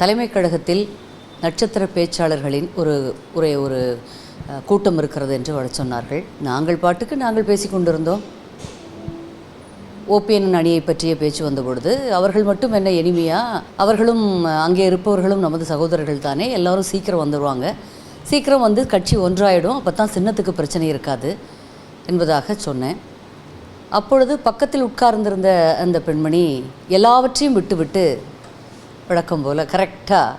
தலைமைக் கழகத்தில் நட்சத்திர பேச்சாளர்களின் ஒரு ஒரே ஒரு கூட்டம் இருக்கிறது என்று வர சொன்னார்கள். நாங்கள் பாட்டுக்கு நாங்கள் பேசிக் கொண்டிருந்தோம். ஓபிஎன் அணியை பற்றிய பேச்சு வந்தபொழுது அவர்கள் மட்டும் என்ன இனிமையா அவர்களும் அங்கே இருப்பவர்களும் நமது சகோதரர்கள் தானே எல்லாரும் சீக்கிரம் வந்துடுவாங்க சீக்கிரம் வந்து கட்சி ஒன்றாயிடும் அப்போ தான் சின்னத்துக்கு பிரச்சனை இருக்காது என்பதாக சொன்னேன். அப்பொழுது பக்கத்தில் உட்கார்ந்திருந்த அந்த பெண்மணி எல்லாவற்றையும் விட்டுவிட்டு வழக்கம் போல் கரெக்டாக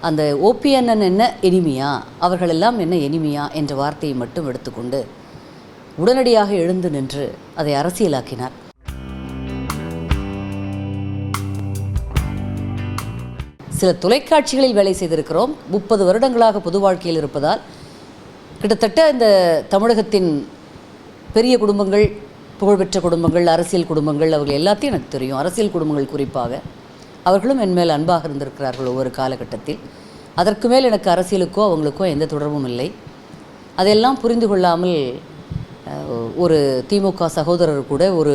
அந்த ஓபிஎன்என் என்ன எனிமியா? அவர்களெல்லாம் என்ன எனிமியா? என்ற வார்த்தையை மட்டும் எடுத்துக்கொண்டு உடனடியாக எழுந்து நின்று அதை அரசியலாக்கினார். சில தொலைக்காட்சிகளில் வேலை செய்திருக்கிறோம். முப்பது வருடங்களாக பொது வாழ்க்கையில் இருப்பதால் கிட்டத்தட்ட இந்த தமிழகத்தின் பெரிய குடும்பங்கள் புகழ்பெற்ற குடும்பங்கள் அரசியல் குடும்பங்கள் அவர்கள் எல்லாத்தையும் எனக்கு தெரியும். அரசியல் குடும்பங்கள் குறிப்பாக. அவர்களும் என் மேல் அன்பாக இருந்திருக்கிறார்கள் ஒவ்வொரு காலகட்டத்தில். அதற்கு மேல் எனக்கு அரசியலுக்கோ அவங்களுக்கோ எந்த தொடர்பும் இல்லை. அதையெல்லாம் புரிந்து கொள்ளாமல் ஒரு திமுக சகோதரர் கூட ஒரு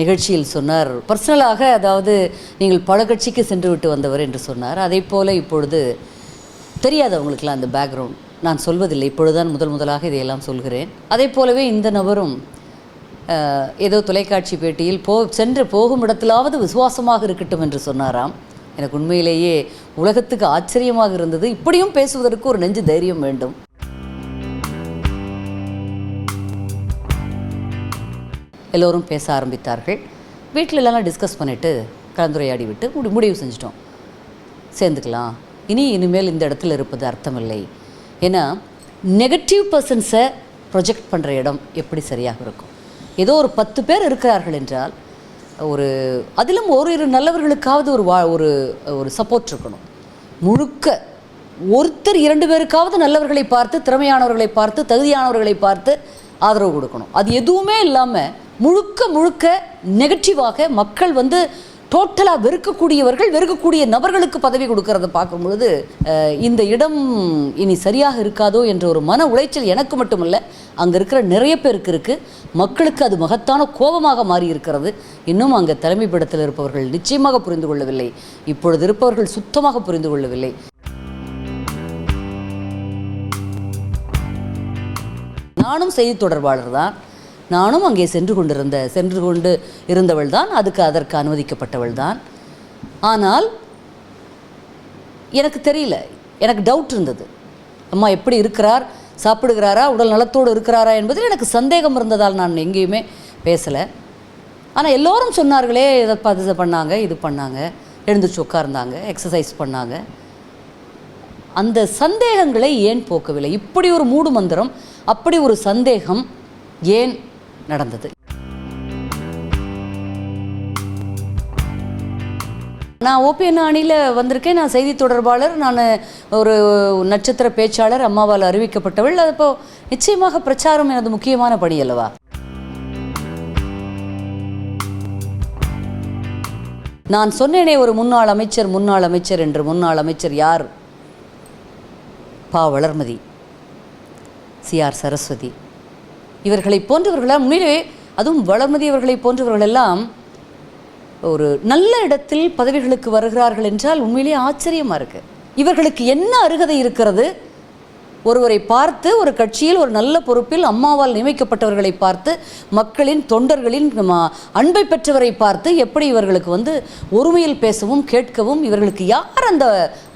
நிகழ்ச்சியில் சொன்னார். பர்சனலாக அதாவது நீங்கள் பல கட்சிக்கு சென்று விட்டு வந்தவர் என்று சொன்னார். அதே போல் இப்பொழுது தெரியாது அவங்களுக்கெல்லாம் அந்த பேக்ரவுண்ட். நான் சொல்வதில்லை. இப்பொழுதுதான் முதல் முதலாக இதையெல்லாம் சொல்கிறேன். அதே போலவே இந்த நபரும் ஏதோ தொலைக்காட்சி பேட்டியில் போ சென்று போகும் இடத்திலாவது விசுவாசமாக இருக்கட்டும் என்று சொன்னாராம். எனக்கு உண்மையிலேயே உலகத்துக்கு ஆச்சரியமாக இருந்தது. இப்படியும் பேசுவதற்கு ஒரு நெஞ்சு தைரியம் வேண்டும். எல்லோரும் பேச ஆரம்பித்தார்கள். வீட்டில் எல்லாம் டிஸ்கஸ் பண்ணிவிட்டு கலந்துரையாடி விட்டு முடி முடிவு செஞ்சிட்டோம். சேர்ந்துக்கலாம். இனி இனிமேல் இந்த இடத்துல இருப்பது அர்த்தமில்லை. ஏன்னா நெகட்டிவ் பர்சன்ஸை ப்ரொஜெக்ட் பண்ணுற இடம் எப்படி சரியாக இருக்கும்? ஏதோ ஒரு பத்து பேர் இருக்கிறார்கள் என்றால் ஒரு அதிலும் ஒரு இரு நல்லவர்களுக்காவது ஒரு வா ஒரு ஒரு சப்போர்ட் இருக்கணும். முழுக்க ஒருத்தர் இரண்டு பேருக்காவது நல்லவர்களை பார்த்து திறமையானவர்களை பார்த்து தகுதியானவர்களை பார்த்து ஆதரவு கொடுக்கணும். அது எதுவுமே இல்லாமல் முழுக்க முழுக்க நெகட்டிவாக மக்கள் வந்து டோட்டலாக வெறுக்கக்கூடியவர்கள் வெறுக்கக்கூடிய நபர்களுக்கு பதவி கொடுக்கறத பார்க்கும் பொழுது இந்த இடம் இனி சரியாக இருக்காதோ என்ற ஒரு மன உளைச்சல் எனக்கு மட்டுமல்ல அங்கே இருக்கிற நிறைய பேருக்கு இருக்குது மக்களுக்கு அது மகத்தான கோபமாக மாறி இருக்கிறது இன்னும் அங்கே தலைமை படத்தில் இருப்பவர்கள் நிச்சயமாக புரிந்து கொள்ளவில்லை. இப்பொழுது இருப்பவர்கள் சுத்தமாக புரிந்து கொள்ளவில்லை. நானும் செய்தி தொடர்பாளர் தான். நானும் அங்கே சென்று கொண்டிருந்த சென்று கொண்டு இருந்தவள் தான் அதுக்கு அதற்கு அனுமதிக்கப்பட்டவள் தான். ஆனால் எனக்கு தெரியல எனக்கு டவுட் இருந்தது. அம்மா எப்படி இருக்கிறார் சாப்பிடுகிறாரா உடல் நலத்தோடு இருக்கிறாரா என்பதில் எனக்கு சந்தேகம் இருந்ததால் நான் எங்கேயுமே பேசலை. ஆனால் எல்லோரும் சொன்னார்களே இதை பார்த்து இதை பண்ணாங்க இது பண்ணாங்க எழுந்துச்சு உட்கார்ந்தாங்க எக்ஸசைஸ் பண்ணாங்க. அந்த சந்தேகங்களை ஏன் போக்கவில்லை? இப்படி ஒரு மூடு மந்திரம் அப்படி ஒரு சந்தேகம் ஏன் நடந்தது. நான் ஓபிஎன் அணியில் வந்திருக்கேன். நான் செய்தி தொடர்பாளர் நான் ஒரு நட்சத்திர பேச்சாளர் அம்மாவால் அறிவிக்கப்பட்டவள். அது இப்போ நிச்சயமாக பிரச்சாரம் எனது முக்கியமான பணி அல்லவா? நான் சொன்னேனே ஒரு முன்னாள் அமைச்சர் முன்னாள் அமைச்சர் என்று. முன்னாள் அமைச்சர் யார்? பா. வளர்மதி. சிஆர் சரஸ்வதி. இவர்களை போன்றவர்களால் உண்மையிலே அதுவும் வளர்மதி அவர்களை போன்றவர்களெல்லாம் ஒரு நல்ல இடத்தில் பதவிகளுக்கு வருகிறார்கள் என்றால் உண்மையிலேயே ஆச்சரியமாக இருக்குது இவர்களுக்கு என்ன அருகதை இருக்கிறது? ஒருவரை பார்த்து ஒரு கட்சியில் ஒரு நல்ல பொறுப்பில் அம்மாவால் நியமிக்கப்பட்டவர்களை பார்த்து மக்களின் தொண்டர்களின் அன்பை பெற்றவரை பார்த்து எப்படி இவர்களுக்கு வந்து ஒருமையில் பேசவும் கேட்கவும் இவர்களுக்கு யார் அந்த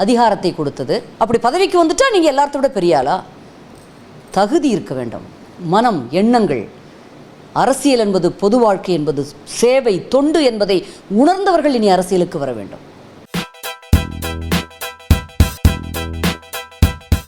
அதிகாரத்தை கொடுத்தது? அப்படி பதவிக்கு வந்துட்டா நீங்கள் எல்லாத்தோட பெரியாளா தகுதி இருக்க வேண்டும். மனம் எண்ணங்கள். அரசியல் என்பது பொது வாழ்க்கை என்பது சேவை தொண்டு என்பதை உணர்ந்தவர்கள் இனி அரசியலுக்கு வர வேண்டும்.